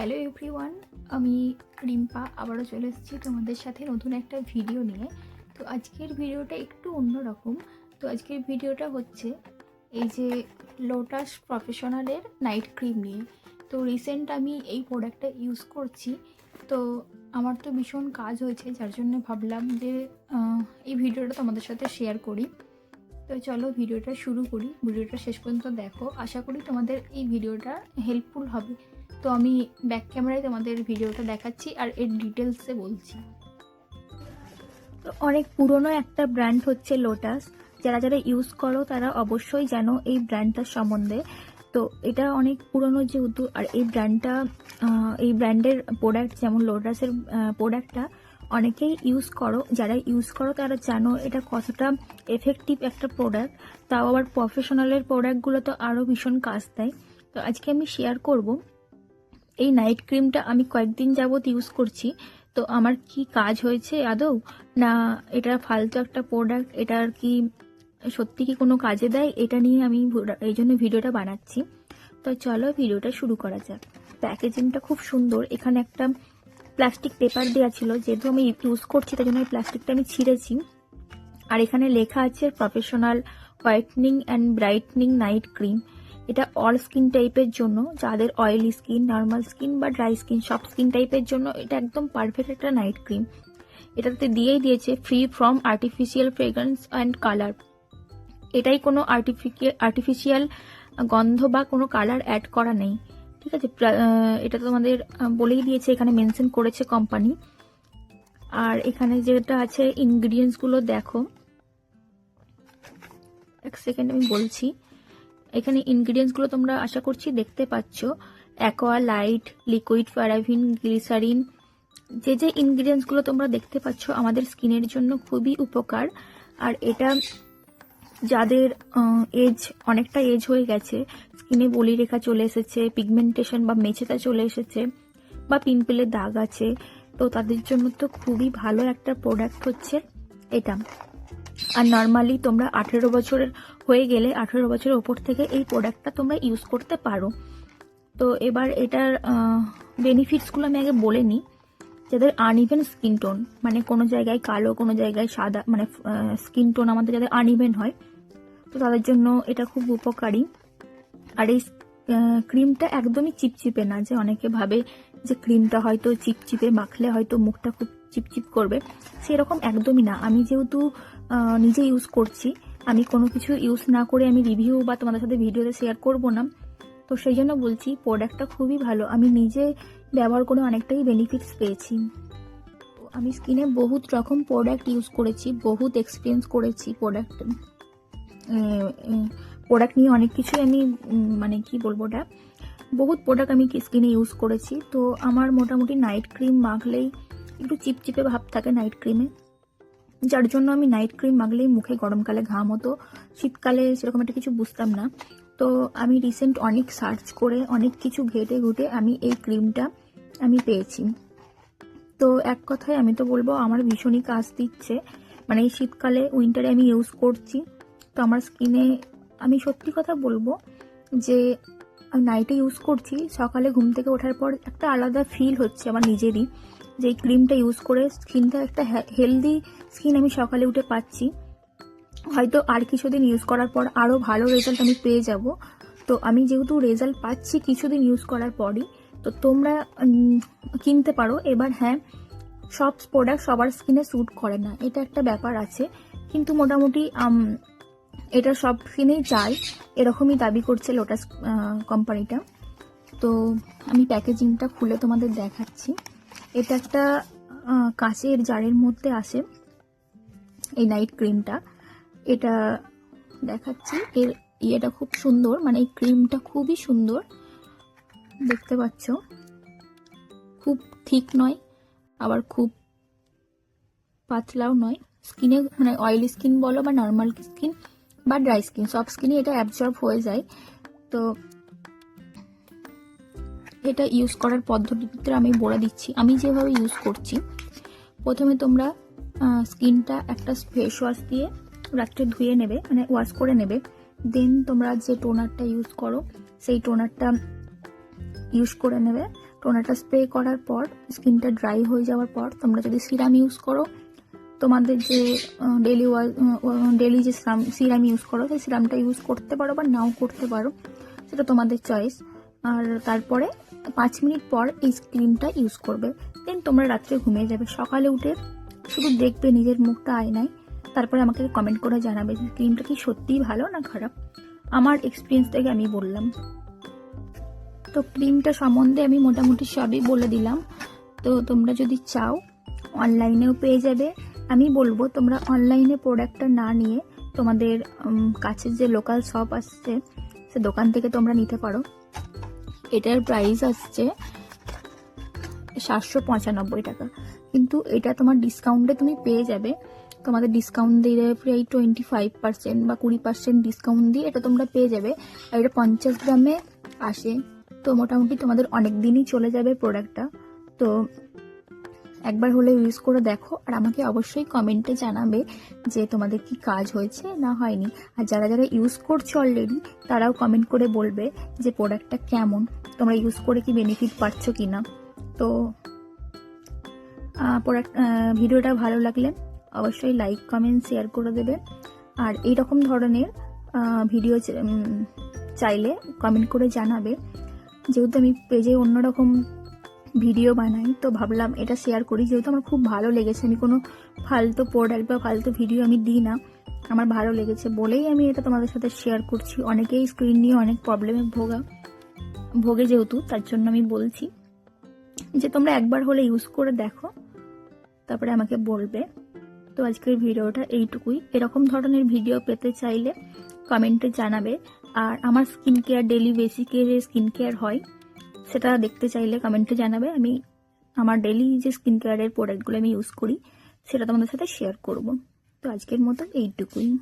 Hello everyone, আমি রিম্পা আবারও চলে এসেছি তোমাদের সাথে নতুন একটা ভিডিও নিয়ে। তো আজকের ভিডিওটা একটু অন্যরকম। তো আজকের ভিডিওটা হচ্ছে এই যে লোটাস প্রফেশনালের নাইট ক্রিম নিয়ে। তো রিসেন্ট আমি এই প্রোডাক্টটা ইউজ করছি। তো আমার তো ভীষণ কাজ হয়েছে, যার জন্য ভাবলাম যে এই ভিডিওটা তোমাদের সাথে শেয়ার করি। তো চলো ভিডিওটা শুরু করি। ভিডিওটা শেষ পর্যন্ত দেখো। আশা করি তোমাদের এই ভিডিওটা হেল্পফুল হবে। তো আমি ব্যাক ক্যামেরায় তোমাদের ভিডিওটা দেখাচ্ছি আর এর ডিটেলসে বলছি। তো অনেক পুরনো একটা ব্র্যান্ড হচ্ছে লোটাস যারা যারা ইউজ করো, তারা অবশ্যই জানো এই ব্র্যান্ডটার সম্বন্ধে। তো এটা অনেক পুরনো যেহেতু, আর এই ব্র্যান্ডটা এই ব্র্যান্ডের প্রোডাক্ট যেমন লোটাসের প্রোডাক্টটা অনেকেই ইউজ করো। যারা ইউজ করো, তারা জানো এটা কতটা এফেক্টিভ একটা প্রোডাক্ট তাও আবার প্রফেশনালের প্রোডাক্টগুলো তো আরও ভীষণ কাজ দেয়। তো আজকে আমি শেয়ার করব এই নাইট ক্রিমটা আমি কয়েকদিন যাবত ইউজ করছি। তো আমার কি কাজ হয়েছে, আদৌ? না, এটা ফালতু একটা প্রোডাক্ট এটা আর কি সত্যি কি কোনো কাজে দেয়? এটা নিয়ে আমি এই জন্য ভিডিওটা বানাচ্ছি। তো চলো ভিডিওটা শুরু করা যাক। প্যাকেজিংটা খুব সুন্দর। এখানে একটা প্লাস্টিক পেপার দেওয়া ছিল, যেহেতু আমি ইউজ করছি তাই জন্য এই প্লাস্টিকটা আমি ছিঁড়েছি। আর এখানে লেখা আছে professional whitening and brightening night cream এটা অল স্কিন টাইপের জন্য, যাদের অয়েলি স্কিন নর্মাল স্কিন বা ড্রাই স্কিন সব স্কিন টাইপের জন্য এটা একদম পারফেক্ট একটা নাইট ক্রিম এটাতে দিয়েই দিয়েছে free from artificial fragrance and colour এটাই কোনো আর্টিফিশিয়াল আর্টিফিশিয়াল গন্ধ বা কোনো কালার অ্যাড করা নেই। ঠিক আছে? এটা তোমাদের বলেই দিয়েছে, এখানে মেনশন করেছে কোম্পানি আর এখানে যেটা আছে ইনগ্রিডিয়েন্টসগুলো দেখো। এক সেকেন্ড আমি বলছি। এখানে ইনগ্রিডিয়েন্টসগুলো তোমরা আশা করছি দেখতে পাচ্ছ। Aqua light liquid paraffin glycerin যে যে ইনগ্রিডিয়েন্টসগুলো তোমরা দেখতে পাচ্ছ আমাদের স্কিনের জন্য খুবই উপকার। আর এটা যাদের এজ অনেকটা এজ হয়ে গেছে স্কিনে বলি রেখা চলে এসেছে পিগমেন্টেশন বা মেছেতা চলে এসেছে, বা পিম্পলের দাগ আছে, তো তাদের জন্য তো খুবই ভালো একটা প্রোডাক্ট হচ্ছে এটা। আর নর্মালি তোমরা আঠেরো বছরের হয়ে গেলে আঠেরো বছরের ওপর থেকে এই প্রোডাক্টটা তোমরা ইউজ করতে পারো। তো এবার এটার বেনিফিটসগুলো আমি আগে বলে নিই। যাদের আনইভেন স্কিন টোন মানে কোনো জায়গায় কালো, কোনো জায়গায় সাদা মানে স্কিন টোন আমাদের যাদের আনইভেন হয়, তো তাদের জন্য এটা খুব উপকারী। আর এই ক্রিমটা একদমই চিপচিপে না, যে অনেকে ভাবে যে ক্রিমটা হয়তো চিপচিপে মাখলে হয়তো মুখটা খুব চিপচিপ করবে, সেরকম একদমই না। আমি যেহেতু নিজে ইউজ করছি, আমি কোনো কিছু ইউজ না করে আমি রিভিউ বা তোমাদের সাথে ভিডিওতে শেয়ার করব না। তো সেই জন্য বলছি প্রোডাক্টটা খুবই ভালো। আমি নিজে ব্যবহার করে অনেকটাই বেনিফিটস পেয়েছি। আমি স্কিনে বহুত রকম প্রোডাক্ট ইউজ করেছি, বহুত এক্সপিরিয়েন্স করেছি প্রোডাক্ট প্রোডাক্ট নিয়ে অনেক কিছুই আমি মানে কি বলব ওটা, বহুত প্রোডাক্ট আমি স্কিনে ইউজ করেছি। তো আমার মোটামুটি নাইট ক্রিম মাখলেই একটু চিপচিপে ভাব থাকে নাইট ক্রিমে যার জন্য আমি নাইট ক্রিম মাগলেই মুখে গরমকালে ঘাম হতো শীতকালে সেরকম একটা কিছু বুঝতাম না। তো আমি রিসেন্ট অনেক সার্চ করে, অনেক কিছু ঘেটে ঘুটে আমি এই ক্রিমটা আমি পেয়েছি। তো এক কথায় আমি তো বলব, আমার ভীষণই কাজ দিচ্ছে। মানে এই শীতকালে উইন্টারে আমি ইউজ করছি। তো আমার স্কিনে আমি সত্যি কথা বলব যে, আমি নাইটে ইউজ করছি, সকালে ঘুম থেকে ওঠার পর একটা আলাদা ফিল হচ্ছে আমার নিজেরই। যে ক্রিমটা ইউজ করে স্কিনটা একটা হেলদি স্কিন আমি সকালে উঠে পাচ্ছি। হয়তো আর কিছুদিন ইউজ করার পর আরও ভালো রেজাল্ট আমি পেয়ে যাব। তো আমি যেহেতু রেজাল্ট পাচ্ছি কিছুদিন ইউজ করার পরই, তো তোমরা কিনতে পারো। এবার হ্যাঁ সব প্রোডাক্ট সবার স্কিনে স্যুট করে না। এটা একটা ব্যাপার আছে। কিন্তু মোটামুটি এটা সব স্কিনেই চাই। এরকমই দাবি করছে লোটাস কোম্পানিটা তো আমি প্যাকেজিংটা খুলে তোমাদের দেখাচ্ছি। এটা একটা কাঁচের জারের মধ্যে আসে এই নাইট ক্রিমটা। এটা দেখাচ্ছি। এর ইয়েটা খুব সুন্দর মানে এই ক্রিমটা খুবই সুন্দর। দেখতে পাচ্ছ? খুব ঠিক নয়, আবার খুব পাতলাও নয়। স্কিনে মানে অয়েলি স্কিন বলো বা নর্মাল স্কিন বা ড্রাই স্কিন সব স্কিনে এটা অ্যাবজর্ব হয়ে যায়। তো এটা ইউজ করার পদ্ধতিতে আমি বলে দিচ্ছি। আমি যেভাবে ইউজ করছি, প্রথমে তোমরা স্কিনটা একটা ফেস ওয়াশ দিয়ে রাত্রে ধুয়ে নেবে মানে ওয়াশ করে নেবে। দেন তোমরা যে টোনারটা ইউজ করো, সেই টোনারটা ইউজ করে নেবে। টোনারটা স্প্রে করার পর স্কিনটা ড্রাই হয়ে যাওয়ার পর, তোমরা যদি সিরাম ইউজ করো, তোমাদের যে ডেলি ডেলি যে সিরাম সিরাম ইউজ করো, সেই সিরামটা ইউজ করতে পারো বা নাও করতে পারো, সেটা তোমাদের চয়েস আর তারপরে পাঁচ মিনিট পর এই ক্রিমটা ইউজ করবে। দেন তোমরা রাত্রে ঘুমিয়ে যাবে। সকালে উঠে শুধু দেখবে নিজের মুখটা আয়নায়। তারপরে আমাকে কমেন্ট করে জানাবে যে ক্রিমটা কি সত্যিই ভালো না খারাপ। আমার এক্সপিরিয়েন্স থেকে আমি বললাম। তো ক্রিমটা সম্বন্ধে আমি মোটামুটি সবই বলে দিলাম। তো তোমরা যদি চাও, অনলাইনেও পেয়ে যাবে। আমি বলব, তোমরা অনলাইনে প্রোডাক্টটা না নিয়ে তোমাদের কাছের যে লোকাল শপ আসছে সে দোকান থেকে তোমরা নিতে পারো। এটার প্রাইস আসছে সাতশো পঁচানব্বই টাকা। কিন্তু এটা তোমার ডিসকাউন্টে তুমি পেয়ে যাবে। তোমাদের ডিসকাউন্ট দিয়ে প্রায় টোয়েন্টি ফাইভ পার্সেন্ট বা কুড়ি পার্সেন্ট ডিসকাউন্ট দিয়ে এটা তোমরা পেয়ে যাবে। আর এটা পঞ্চাশ গ্রামে আসে। তো মোটামুটি তোমাদের অনেক দিনই চলে যাবে প্রোডাক্টটা তো একবার হলে ইউজ করে দেখো আর আমাকে অবশ্যই কমেন্টে জানাবে যে তোমাদের কি কাজ হয়েছে না হয়নি। আর যারা যারা ইউজ করছ অলরেডি তারাও কমেন্ট করে বলবে যে প্রোডাক্টটা কেমন, তোমরা ইউজ করে কি বেনিফিট পাচ্ছ কি না তো প্রোডাক্ট ভিডিওটা ভালো লাগলে অবশ্যই লাইক কমেন্ট শেয়ার করে দেবে। আর এই রকম ধরনের ভিডিও চাইলে কমেন্ট করে জানাবে। যেহেতু আমি পেজে অন্যরকম ভিডিও বানাই, তো ভাবলাম এটা শেয়ার করি। যেহেতু আমার খুব ভালো লেগেছে, আমি কোনো ফালতু প্রোডাক্ট বা ফালতু ভিডিও আমি দিই না। আমার ভালো লেগেছে বলেই আমি এটা তোমাদের সাথে শেয়ার করছি। অনেকেই স্ক্রিন নিয়ে অনেক প্রবলেমে ভোগা, ভোগে যেহেতু, তার জন্য আমি বলছি যে, তোমরা একবার হলে ইউজ করে দেখো, তারপরে আমাকে বলবে। তো আজকের ভিডিওটা এইটুকুই। এরকম ধরনের ভিডিও পেতে চাইলে কমেন্টে জানাবে। আর আমার স্কিন কেয়ার ডেলি বেসিকের স্কিন কেয়ার হয়। সেটা দেখতে চাইলে কমেন্টে জানাবে। আমি আমার ডেলি যে স্কিন কেয়ারের প্রোডাক্টগুলো আমি ইউজ করি, সেটা তোমাদের সাথে শেয়ার করব। তো আজকের মতো এইটুকুই।